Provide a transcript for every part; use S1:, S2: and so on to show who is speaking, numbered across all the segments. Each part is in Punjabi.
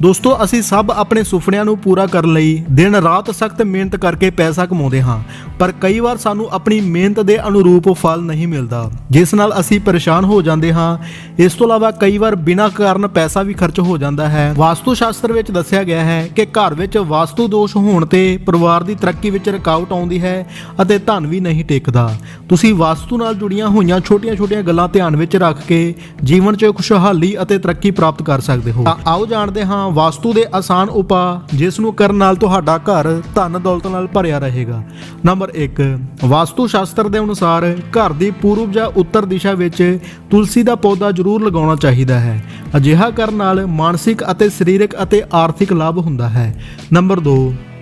S1: ਦੋਸਤੋ, ਅਸੀਂ ਸਭ ਆਪਣੇ ਸੁਪਨਿਆਂ ਨੂੰ ਪੂਰਾ ਕਰਨ ਲਈ ਦਿਨ ਰਾਤ ਸਖਤ ਮਿਹਨਤ ਕਰਕੇ ਪੈਸਾ ਕਮਾਉਂਦੇ ਹਾਂ, ਪਰ ਕਈ ਵਾਰ ਸਾਨੂੰ ਆਪਣੀ ਮਿਹਨਤ ਦੇ ਅਨੁਰੂਪ ਫਲ ਨਹੀਂ ਮਿਲਦਾ, ਜਿਸ ਨਾਲ ਅਸੀਂ ਪਰੇਸ਼ਾਨ ਹੋ ਜਾਂਦੇ ਹਾਂ। ਇਸ ਤੋਂ ਇਲਾਵਾ ਕਈ ਵਾਰ ਬਿਨਾਂ ਕਾਰਨ ਪੈਸਾ ਵੀ ਖਰਚ ਹੋ ਜਾਂਦਾ ਹੈ। ਵਾਸਤੂ ਸ਼ਾਸਤਰ ਵਿੱਚ ਦੱਸਿਆ ਗਿਆ ਹੈ ਕਿ ਘਰ ਵਿੱਚ ਵਾਸਤੂ ਦੋਸ਼ ਹੋਣ ਤੇ ਪਰਿਵਾਰ ਦੀ ਤਰੱਕੀ ਵਿੱਚ ਰੁਕਾਵਟ ਆਉਂਦੀ ਹੈ ਅਤੇ ਧਨ ਵੀ ਨਹੀਂ ਟਿਕਦਾ। ਤੁਸੀਂ ਵਾਸਤੂ ਨਾਲ ਜੁੜੀਆਂ ਹੋਈਆਂ ਛੋਟੀਆਂ-ਛੋਟੀਆਂ ਗੱਲਾਂ ਧਿਆਨ ਵਿੱਚ ਰੱਖ ਕੇ ਜੀਵਨ 'ਚ ਖੁਸ਼ਹਾਲੀ ਅਤੇ ਤਰੱਕੀ ਪ੍ਰਾਪਤ ਕਰ ਸਕਦੇ ਹੋ। ਤਾਂ ਆਓ ਜਾਣਦੇ ਹਾਂ ਵਾਸਤੂ ਦੇ ਆਸਾਨ ਉਪਾਅ, ਜਿਸ ਨੂੰ ਕਰਨ ਨਾਲ ਤੁਹਾਡਾ ਘਰ ਧਨ ਦੌਲਤ ਨਾਲ ਭਰਿਆ ਰਹੇਗਾ। ਨੰਬਰ 1 ਵਾਸਤੂ ਸ਼ਾਸਤਰ ਦੇ ਅਨੁਸਾਰ ਘਰ ਦੀ ਪੂਰਬ ਜਾਂ ਉੱਤਰ ਦਿਸ਼ਾ ਵਿੱਚ ਤੁਲਸੀ ਦਾ ਪੌਦਾ ਜ਼ਰੂਰ ਲਗਾਉਣਾ ਚਾਹੀਦਾ ਹੈ। ਅਜਿਹਾ ਕਰਨ ਨਾਲ ਮਾਨਸਿਕ ਅਤੇ ਸਰੀਰਕ ਅਤੇ ਆਰਥਿਕ ਲਾਭ ਹੁੰਦਾ ਹੈ। ਨੰਬਰ 2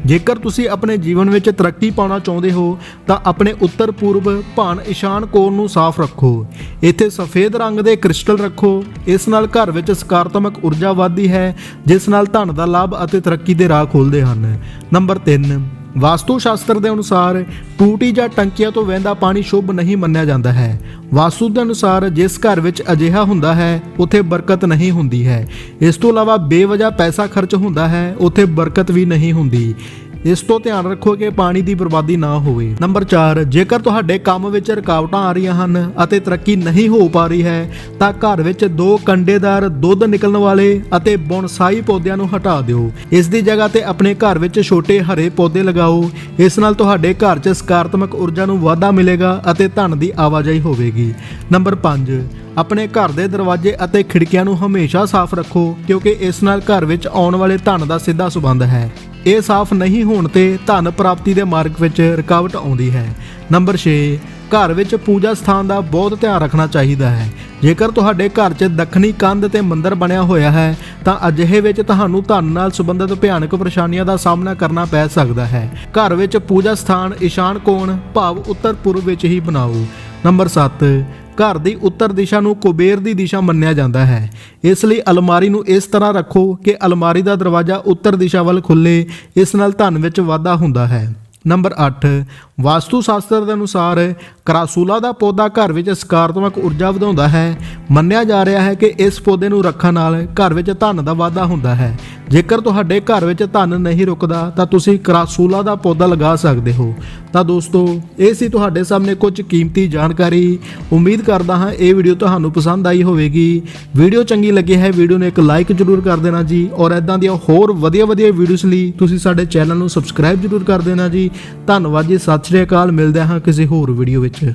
S1: ਜੇਕਰ ਤੁਸੀਂ ਆਪਣੇ ਜੀਵਨ ਵਿੱਚ ਤਰੱਕੀ ਪਾਉਣਾ ਚਾਹੁੰਦੇ ਹੋ, ਤਾਂ ਆਪਣੇ ਉੱਤਰ ਪੂਰਬ ਭਾਨ ਇਸ਼ਾਨ ਕੋਣ ਨੂੰ ਸਾਫ਼ ਰੱਖੋ। ਇੱਥੇ ਸਫੇਦ ਰੰਗ ਦੇ ਕ੍ਰਿਸਟਲ ਰੱਖੋ। ਇਸ ਨਾਲ ਘਰ ਵਿੱਚ ਸਕਾਰਾਤਮਕ ਊਰਜਾ ਵੱਧਦੀ ਹੈ, ਜਿਸ ਨਾਲ ਧਨ ਦਾ ਲਾਭ ਅਤੇ ਤਰੱਕੀ ਦੇ ਰਾਹ ਖੋਲਦੇ ਹਨ। ਨੰਬਰ 3 ਵਾਸਤੂ ਸ਼ਾਸਤਰ ਦੇ ਅਨੁਸਾਰ ਟੂਟੀ ਜਾਂ ਟੰਕੀਆਂ ਤੋਂ ਵਹਿੰਦਾ ਪਾਣੀ ਸ਼ੁਭ ਨਹੀਂ ਮੰਨਿਆ ਜਾਂਦਾ ਹੈ। ਵਾਸਤੂ ਦੇ ਅਨੁਸਾਰ ਜਿਸ ਘਰ ਵਿੱਚ ਅਜਿਹਾ ਹੁੰਦਾ ਹੈ, ਉੱਥੇ ਬਰਕਤ ਨਹੀਂ ਹੁੰਦੀ ਹੈ। ਇਸ ਤੋਂ ਇਲਾਵਾ ਬੇਵਜਾ ਪੈਸਾ ਖਰਚ ਹੁੰਦਾ ਹੈ, ਉੱਥੇ ਬਰਕਤ ਵੀ ਨਹੀਂ ਹੁੰਦੀ। ਇਸ ਤੋਂ ਧਿਆਨ ਰੱਖੋ ਕਿ ਪਾਣੀ ਦੀ ਬਰਬਾਦੀ ਨਾ ਹੋਵੇ। ਨੰਬਰ 4 ਜੇਕਰ ਤੁਹਾਡੇ ਕੰਮ ਵਿੱਚ ਰੁਕਾਵਟਾਂ ਆ ਰਹੀਆਂ ਹਨ ਅਤੇ ਤਰੱਕੀ ਨਹੀਂ ਹੋ ਪਾ ਰਹੀ ਹੈ, ਤਾਂ ਘਰ ਵਿੱਚ ਦੋ ਕੰਡੇਦਾਰ ਦੁੱਧ ਨਿਕਲਣ ਵਾਲੇ ਅਤੇ ਬੌਨਸਾਈ ਪੌਦਿਆਂ ਨੂੰ ਹਟਾ ਦਿਓ। ਇਸ ਦੀ ਜਗ੍ਹਾ ਤੇ ਆਪਣੇ ਘਰ ਵਿੱਚ ਛੋਟੇ ਹਰੇ ਪੌਦੇ ਲਗਾਓ। ਇਸ ਨਾਲ ਤੁਹਾਡੇ ਘਰ 'ਚ ਸਕਾਰਾਤਮਕ ਊਰਜਾ ਨੂੰ ਵਾਧਾ ਮਿਲੇਗਾ ਅਤੇ ਧਨ ਦੀ ਆਵਾਜਾਈ ਹੋਵੇਗੀ। ਨੰਬਰ 5 ਆਪਣੇ ਘਰ ਦੇ ਦਰਵਾਜ਼ੇ ਅਤੇ ਖਿੜਕੀਆਂ ਨੂੰ ਹਮੇਸ਼ਾ ਸਾਫ਼ ਰੱਖੋ ਕਿਉਂਕਿ ਇਸ ਨਾਲ ਘਰ ਵਿੱਚ ਆਉਣ ਵਾਲੇ ਧਨ ਦਾ ਸਿੱਧਾ ਸੰਬੰਧ ਹੈ। ਇਹ ਸਾਫ਼ ਨਹੀਂ ਹੋਣ ਤੇ ਧਨ ਪ੍ਰਾਪਤੀ ਦੇ ਮਾਰਗ ਵਿੱਚ ਰੁਕਾਵਟ ਆਉਂਦੀ ਹੈ। ਨੰਬਰ 6 ਘਰ ਵਿੱਚ ਪੂਜਾ ਸਥਾਨ ਦਾ ਬਹੁਤ ਧਿਆਨ ਰੱਖਣਾ ਚਾਹੀਦਾ ਹੈ। ਜੇਕਰ ਤੁਹਾਡੇ ਘਰ 'ਚ ਦੱਖਣੀ ਕੰਧ ਤੇ ਮੰਦਰ ਬਣਿਆ ਹੋਇਆ ਹੈ, ਤਾਂ ਅਜਿਹੇ ਵਿੱਚ ਤੁਹਾਨੂੰ ਧਨ ਨਾਲ ਸੰਬੰਧਿਤ ਭਿਆਨਕ ਪਰੇਸ਼ਾਨੀਆਂ ਦਾ ਸਾਹਮਣਾ ਕਰਨਾ ਪੈ ਸਕਦਾ ਹੈ। ਘਰ ਵਿੱਚ ਪੂਜਾ ਸਥਾਨ ਈਸ਼ਾਨ ਕੋਣ, ਭਾਵ ਉੱਤਰ ਪੂਰਬ ਵਿੱਚ ਹੀ ਬਣਾਓ। ਨੰਬਰ 7 ਘਰ ਦੀ ਉੱਤਰ ਦਿਸ਼ਾ ਨੂੰ ਕੁਬੇਰ ਦੀ ਦਿਸ਼ਾ ਮੰਨਿਆ ਜਾਂਦਾ ਹੈ। ਇਸ ਲਈ ਅਲਮਾਰੀ ਨੂੰ ਇਸ ਤਰ੍ਹਾਂ ਰੱਖੋ ਕਿ ਅਲਮਾਰੀ ਦਾ ਦਰਵਾਜ਼ਾ ਉੱਤਰ ਦਿਸ਼ਾ ਵੱਲ ਖੁੱਲੇ, ਇਸ ਨਾਲ ਧਨ ਵਿੱਚ ਵਾਧਾ ਹੁੰਦਾ ਹੈ। ਨੰਬਰ 8 ਵਾਸਤੂ ਸ਼ਾਸਤਰ ਦੇ ਅਨੁਸਾਰ ਕਰਾਸੂਲਾ ਦਾ ਪੌਦਾ ਘਰ ਵਿੱਚ ਸਕਾਰਾਤਮਕ ਊਰਜਾ ਵਧਾਉਂਦਾ ਹੈ। ਮੰਨਿਆ ਜਾ ਰਿਹਾ ਹੈ ਕਿ ਇਸ ਪੌਦੇ ਨੂੰ ਰੱਖਣ ਨਾਲ ਘਰ ਵਿੱਚ ਧਨ ਦਾ ਵਾਧਾ ਹੁੰਦਾ ਹੈ। ਜੇਕਰ ਤੁਹਾਡੇ ਘਰ ਵਿੱਚ ਧਨ ਨਹੀਂ ਰੁਕਦਾ, ਤਾਂ ਤੁਸੀਂ ਕਰਾਸੂਲਾ ਦਾ ਪੌਦਾ ਲਗਾ ਸਕਦੇ ਹੋ। ਤਾਂ ਦੋਸਤੋ, ਇਹ ਸੀ ਤੁਹਾਡੇ ਸਾਹਮਣੇ ਕੁਝ ਕੀਮਤੀ ਜਾਣਕਾਰੀ। ਉਮੀਦ ਕਰਦਾ ਹਾਂ ਇਹ ਵੀਡੀਓ ਤੁਹਾਨੂੰ ਪਸੰਦ ਆਈ ਹੋਵੇਗੀ। ਵੀਡੀਓ ਚੰਗੀ ਲੱਗੀ ਹੈ, ਵੀਡੀਓ ਨੂੰ ਇੱਕ ਲਾਈਕ ਜ਼ਰੂਰ ਕਰ ਦੇਣਾ ਜੀ। ਔਰ ਐਦਾਂ ਦੀਆਂ ਹੋਰ ਵਧੀਆ ਵਧੀਆ ਵੀਡੀਓਜ਼ ਲਈ ਤੁਸੀਂ ਸਾਡੇ ਚੈਨਲ ਨੂੰ ਸਬਸਕ੍ਰਾਈਬ ਜ਼ਰੂਰ ਕਰ ਦੇਣਾ ਜੀ। ਧੰਨਵਾਦ ਜੀ, ਸਤਿ ਸਤਿ ਸ਼੍ਰੀ ਅਕਾਲ ਮਿਲਦੇ ਹਾਂ ਕਿਸੇ ਹੋਰ ਵੀਡੀਓ ਵਿੱਚ।